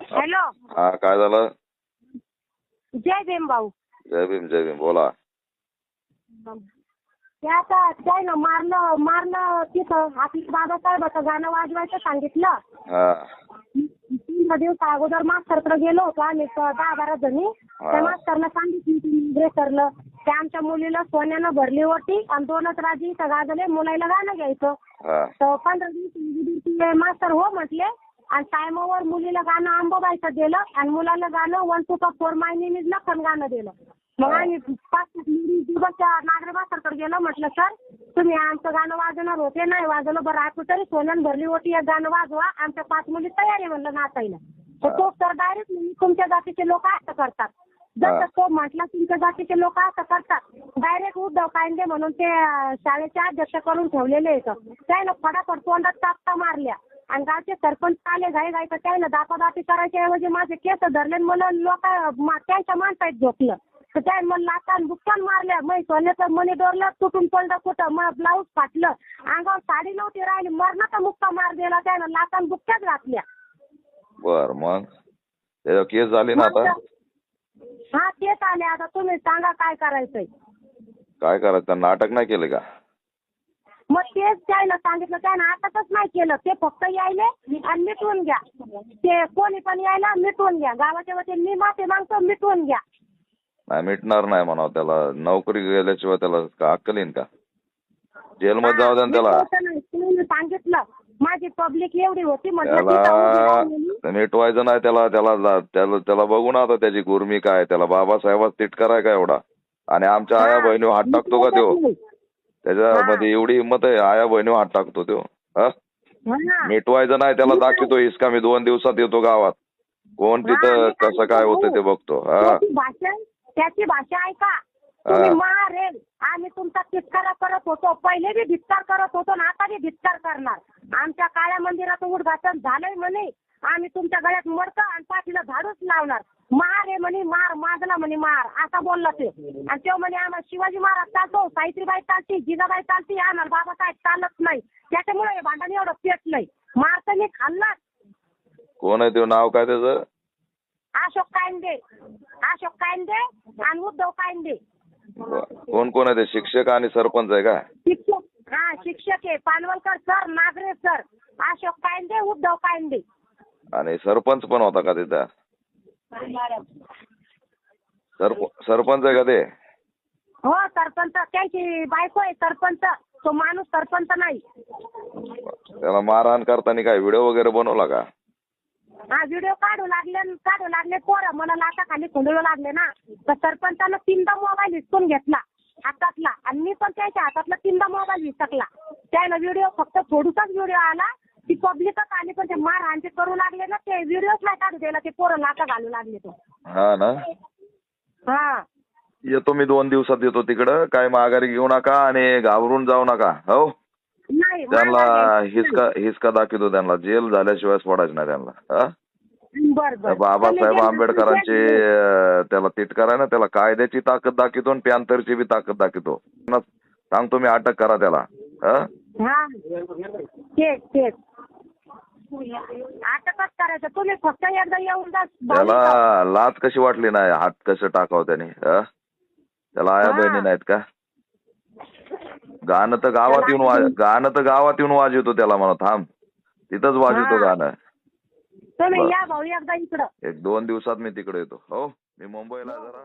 Hello. हा काय झालं? जय भीम भाऊ. जय भीम जय भीम बोला. ते आता काय ना मारलं मारलं तिथं आपल्या बाबासाहेबाचं गाणं वाजवायचं सांगितलं. हा. तीन दिवस अगोदर मास्तरकडे गेलो होतो आम्ही स- दहा बारा जणी. त्या मास्तरला सांगितलं ड्रेसरला त्या आमच्या मुलीला सोन्यानं भरली होती आणि दोनच राजी इथं गाजले मुलाला गाणं घ्यायचं. हा. तर पंधरा दिवस मास्तर हो म्हटले. आणि टायमावर मुलीला गाणं अंबाबाईचं दिलं आणि मुलाला गाणं वन टू का फोर मायनीज लखन गाणं दिलं. मग आम्ही पाच दिवस नागरे मास्तरकडे गेलो म्हटलं सर तुम्ही आमचं गाणं वाजवणार होते नाही वाजवलं बरं आपण तरी सोन्यानं भरली होती एक गाणं वाजवा आमच्या पाच मुली तयार आहे म्हणलं नाचायला. तर तो सर डायरेक्ट तुमच्या जातीचे लोक असं करतात. जसं तो म्हटला तुमच्या जातीचे लोक असं करतात. डायरेक्ट उद्धव कायंदे म्हणून ते शाळेचे अध्यक्ष करून ठेवलेले आहेत. त्यानं फटाफट तोंडात चापटा मारल्या. आणि गावचे सरपंच आले घाई घाई तर त्यानं दापादापी करायच्या ऐवजी माझे केस धरले मला लोक त्यांच्या माणसात झोपलं. तर त्या मला लातान बुक्कान मारल्या. मग सोन्याचं मनी डोरलं तुटून पडलं कुठं? मग ब्लाऊज फाटलं. अंगावर साडी नव्हती राहिली. मरणाचा मुक्का मार दिला त्यानं. लातान बुक्क्याच घातल्या. बर मग? त्याच्यावर केस झाली ना आता? हा तेच आले. आता तुम्ही सांगा काय करायचंय. काय करायचं? नाटक नाही केलं का? तेच त्याला सांगितलं त्यानं आताच नाही केलं. ते फक्त यायले आणि मिटवून घ्या. ते कोणी पण यायला मिटवून घ्या. गावाच्या वतीने मी माफी मागतो मिटवून घ्या. नाही मिटणार नाही म्हणावं त्याला. नोकरी गेल्याशिवाय त्याला का अक्कल येईन का? जेलमध्ये जाऊ द्या ना त्याला. नाही. तुम्ही सांगितलं. माझी पब्लिक एवढी होती म्हटलं तिथं उभी राहिलेली. त्याला मिटवायचं नाही त्याला त्याला जा- त्याला त्याला बघू ना आता त्याची गुरमी काय त्याला बाबासाहेबात तिटकार आहे का एवढा? आणि आमच्या आया बहिणी हात टाकतो का तो? त्याच्यामध्ये एवढी हिंमत आहे. आया बहिणी हात टाकतो तो. मिटवायचं नाही त्याला दाखवतो इसका. मी दोन दिवसात येतो गावात. कोण तिथं कसं काय होतं ते बघतो. हा. त्याची भाषा त्याची भाषा ऐका. तुम्ही मारेल आम्ही तुमचा तिटकारा करत होतो. पहिले बी धिक्कार करत होतो आणि आता बी धिक्कार करणार. आमच्या काळ्या मंदिराचं उद्घाटन झालंय म्हणे. आम्ही तुमच्या गळ्यात मडकं आणि पाठीला झाडूच लावणार. म्हणे मार माजला म्हणे मार. असा बोलला ते. आणि तो म्हणे आम्हाला शिवाजी महाराज चालतो. सावित्रीबाई चालती जिजाबाई चालती आम्हाला बाबासाहेब चालत नाही. त्याच्यामुळे हे भांडण एवढं पेटलंय मार तर मी खाल्लाच. कोण आहे ते? नाव काय त्याचं? अशोक कायंदे. अशोक कायंदे आणि उद्धव कायंदे. कोण कोण आहे ते? शिक्षक आणि सरपंच आहे का? शिक्षक हा शिक्षक आहे. Panvalkar sir Nagare sir. Ashok Kayande Uddhav Kayande. आणि सरपंच पण होता का तिथं? सरप सरपंच आहे का ते? हो सरपंच. त्याची बायको आहे सरपंच. तो माणूस सरपंच नाही. त्याला मारहाण करताना काय व्हिडिओ वगैरे बनवला का? हा व्हिडिओ काढू लागले न काढू लागले पोरं. मला लाटा खाली खोलू लागले ना. तर सरपंचानं तीनदा मोबाईल हिसकून घेतला हातातला. आणि मी पण त्याच्या हातातला तीनदा मोबाईल हिसकला त्यानं व्हिडिओ फक्त थोडूसाच व्हिडिओ आला. ती पब्लिकच आली पण ते मारहाणचे करू लागले ना ते. व्हिडिओच नाही काढू द्यायला ते पोरं लाटा घालू लागले तो. हा ना? हा. येतो मी दोन दिवसात येतो तिकडं. काय माघारी घेऊ नका आणि घाबरून जाऊ नका. हो? नाही त्यांना मला हिसका हिसका दाखवतो त्यांना. जेल झाल्याशिवाय सोडायचं नाही त्यांना. हा? बर त्या बर बाबासाहेब आंबेडकरांची अं, त्याला तिटकार आहे ना त्याला कायद्याची ताकद दाखवतो आणि पॅन्थरची बी ताकद दाखवतो. सांगतो मी अटक करा त्याला. हा? हा. तेच तेच. अटकच करायचं? तुम्ही फक्त एकदा येऊन जा. त्याला लाच कशी वाटली नाही? हात कसं टाकावं त्याने? त्याला आया. बहिणी नाहीत का? गाणं तर गावात येऊन वाज गाणं तर गावात येऊन वाजवतो त्याला म्हणा थांब. तिथंच वाजवतो. गाणं. तुम्ही. या भाऊ एकदा इकडं. एक दोन दिवसात मी तिकडे येतो. हो मी मुंबईला जरा.